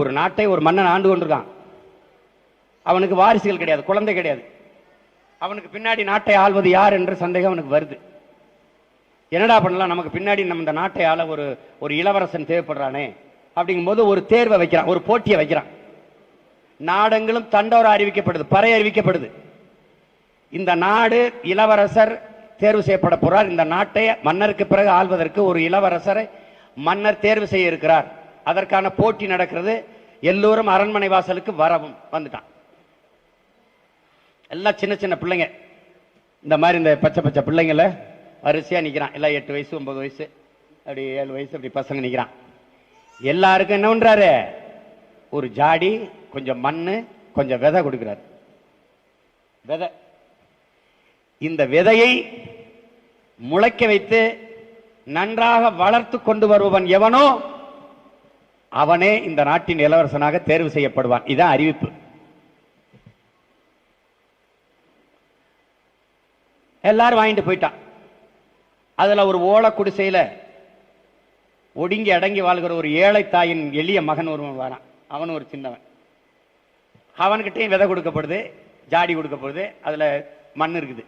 ஒரு நாட்டை ஒரு மன்னன் ஆண்டு கொண்டிருக்கான். அவனுக்கு வாரிசுகள் கிடையாது குழந்தை கிடையாது. அவனுக்கு பின்னாடி நாட்டை ஆள்வது யார் என்ற சந்தேகம் அவனுக்கு வருது. என்னடா பண்ணலாம்? நமக்கு பின்னாடி நம்ம இந்த நாட்டை ஆள ஒரு ஒரு இளவரசன் தேவைப்படுறானே அப்படிங்கும்போது ஒரு தேர்வை வைக்கிறான் ஒரு போட்டியை வைக்கிறான். நாடெங்களும் தண்டோர அறிவிக்கப்படுது பறை அறிவிக்கப்படுது. இந்த நாடு இளவரசர் தேர்வு செய்யப்பட போறார். இந்த நாட்டை மன்னருக்கு பிறகு ஆள்வதற்கு ஒரு இளவரசரை மன்னர் தேர்வு செய்ய இருக்கிறார். அதற்கான போட்டி நடக்கிறது. எல்லோரும் அரண்மனை வாசலுக்கு வரவும் வந்துட்டான். எல்லாம் சின்ன சின்ன பிள்ளைங்க. இந்த மாதிரி இந்த பச்சை பச்சை பிள்ளைங்கள வரிசையா நிக்கிறான். எல்லாம் எட்டு வயசு ஒன்பது வயசு அப்படி ஏழு வயசு அப்படி பசங்க நிக்கிறான். எல்லாருக்கும் என்ன பண்றாரு? ஒரு ஜாடி கொஞ்சம் மண்ணு கொஞ்சம் விதை கொடுக்கிறாரு. விதை. இந்த விதையை முளைக்க வைத்து நன்றாக வளர்த்து கொண்டு வருபவன் எவனோ? அவனே இந்த நாட்டின் இளவரசனாக தேர்வு செய்யப்படுவான். இதான் அறிவிப்பு. எல்லாரும் வாங்கிட்டு போயிட்டான். அதுல ஒரு ஓலை குடிசையில ஒடுங்கி அடங்கி வாழ்கிற ஒரு ஏழை தாயின் எளிய மகன் ஒருவன் வரான். அவன் ஒரு சின்னவன். அவன்கிட்டயும் விதை கொடுக்கப்படுது ஜாடி கொடுக்கப்படுது அதுல மண் இருக்குது.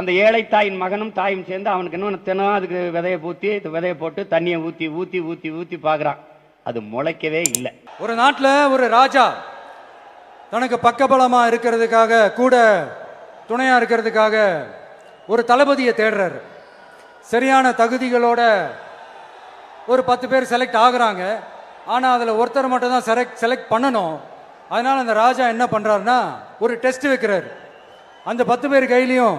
அந்த ஏழை தாயின் மகனும் தாயும் சேர்ந்து அவனுக்கு இன்னும் தினம் அதுக்கு விதையை பூத்தி விதையை போட்டு தண்ணியை ஊத்தி ஊத்தி ஊத்தி ஊத்தி பார்க்குறான். அது முளைக்கவே இல்லை. ஒரு நாட்டில் ஒரு ராஜா தனக்கு பக்கபலமா இருக்கிறதுக்காக கூட துணையா இருக்கிறதுக்காக ஒரு தளபதியை தேடுறாரு. சரியான தகுதிகளோட ஒரு பத்து பேர் செலக்ட் ஆகுறாங்க. ஆனால் அதில் ஒருத்தர் மட்டும் தான் செலக்ட் செலக்ட் பண்ணணும். அதனால அந்த ராஜா என்ன பண்ணுறாருன்னா ஒரு டெஸ்ட் வைக்கிறாரு. அந்த பத்து பேர் கையிலையும்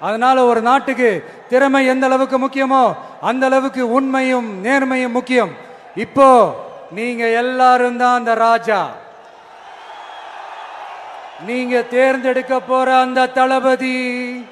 அதனால ஒரு நாட்டுக்கு திறமை எந்த அளவுக்கு முக்கியமோ அந்த அளவுக்கு உண்மையும் நேர்மையும் முக்கியம். இப்போ நீங்க எல்லாரும் தான் அந்த ராஜா. நீங்க தேர்ந்தெடுக்க போற அந்த தளபதி.